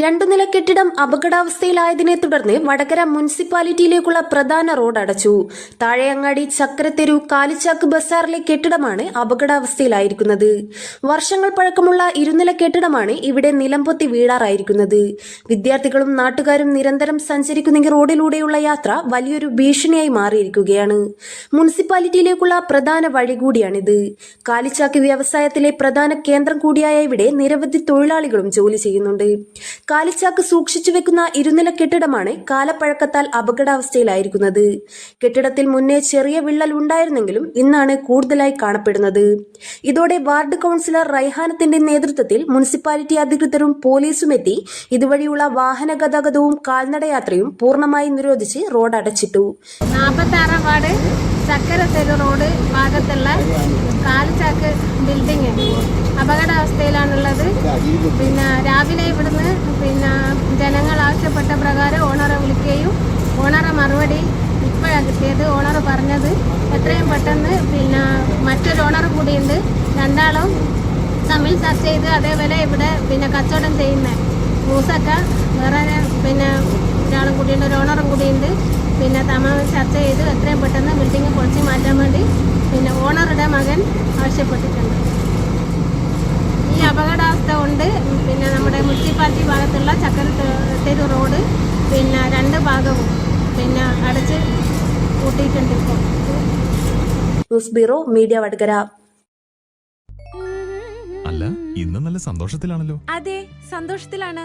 രണ്ടു നില കെട്ടിടം അപകടാവസ്ഥയിലായതിനെ തുടർന്ന് വടകര മുനിസിപ്പാലിറ്റിയിലേക്കുള്ള പ്രധാന റോഡ് അടച്ചു. താഴെയങ്ങാടി ചക്രത്തെരു കാലിച്ചാക്ക് ബസാറിലെ കെട്ടിടമാണ് അപകടാവസ്ഥയിലായിരിക്കുന്നത്. വർഷങ്ങൾ പഴക്കമുള്ള ഇരുനില കെട്ടിടമാണ് ഇവിടെ നിലംപൊത്തി വീഴാറായിരിക്കുന്നത്. വിദ്യാർത്ഥികളും നാട്ടുകാരും നിരന്തരം സഞ്ചരിക്കുന്ന റോഡിലൂടെയുള്ള യാത്ര വലിയൊരു ഭീഷണിയായി മാറിയിരിക്കുകയാണ്. മുനിസിപ്പാലിറ്റിയിലേക്കുള്ള പ്രധാന വഴി കൂടിയാണിത് കാലിച്ചാക്ക് വ്യവസായത്തിലെ പ്രധാന കേന്ദ്രം കൂടിയായ ഇവിടെ നിരവധി തൊഴിലാളികളും ജോലി ചെയ്യുന്നുണ്ട്. കാലിച്ചാക്ക് സൂക്ഷിച്ചു വെക്കുന്ന ഇരുനില കെട്ടിടമാണ് കാലപ്പഴക്കത്താൽ അപകടാവസ്ഥയിലായിരിക്കുന്നത്. കെട്ടിടത്തിൽ മുന്നേ ചെറിയ വിള്ളൽ ഉണ്ടായിരുന്നെങ്കിലും ഇന്നാണ് കൂടുതലായി കാണപ്പെടുന്നത്. ഇതോടെ വാർഡ് കൗൺസിലർ റൈഹാനത്തിന്റെ നേതൃത്വത്തിൽ മുനിസിപ്പാലിറ്റി അധികൃതരും പോലീസും എത്തി ഇതുവഴിയുള്ള വാഹന ഗതാഗതവും കാൽനടയാത്രയും പൂർണമായി നിരോധിച്ച് റോഡ് അടച്ചിട്ടു നാൽപ്പത്താറാം വാർഡ് ചക്കരത്തെരു റോഡ് ഭാഗത്തുള്ള കാൽച്ചാക്ക് ബിൽഡിങ് അപകടാവസ്ഥയിലാണുള്ളത്. പിന്നെ രാവിലെ ഇവിടുന്ന് പിന്നെ ജനങ്ങൾ ആവശ്യപ്പെട്ട പ്രകാരം ഓണറെ വിളിക്കുകയും ഓണറെ മറുപടി ഇപ്പോഴാണ് കിട്ടിയത്. ഓണർ പറഞ്ഞത് എത്രയും പെട്ടെന്ന് പിന്നെ മറ്റൊരു ഓണർ കൂടിയുണ്ട്. രണ്ടാളും തമ്മിൽ ചർച്ച ചെയ്ത് അതേപോലെ ഇവിടെ പിന്നെ കച്ചവടം ചെയ്യുന്ന മൂസക്ക വേറെ പിന്നെ ഒരാളും കൂടിയുണ്ട് ഒരു ഓണറും കൂടിയുണ്ട്. പിന്നെ തമ്മിൽ ചർച്ച ചെയ്ത് എത്രയും പെട്ടെന്ന് ബിൽഡിംഗ് പൊളിച്ച് മാറ്റാൻ വേണ്ടി പിന്നെ ഓണറുടെ മകൻ ആവശ്യപ്പെട്ടിട്ടുണ്ട്. ഈ അപകടാവസ്ഥ കൊണ്ട് പിന്നെ നമ്മുടെ മുനിസിപ്പാലിറ്റി ഭാഗത്തുള്ള ചക്കര തെരു റോഡ് പിന്നെ രണ്ട് ഭാഗവും പിന്നെ അടച്ച് കൂട്ടിയിട്ടുണ്ട് ഇപ്പോൾ. News bureau media Vadakara. അല്ല ഇന്ന് നല്ല സന്തോഷത്തിലാണല്ലോ. അതെ സന്തോഷത്തിലാണ്.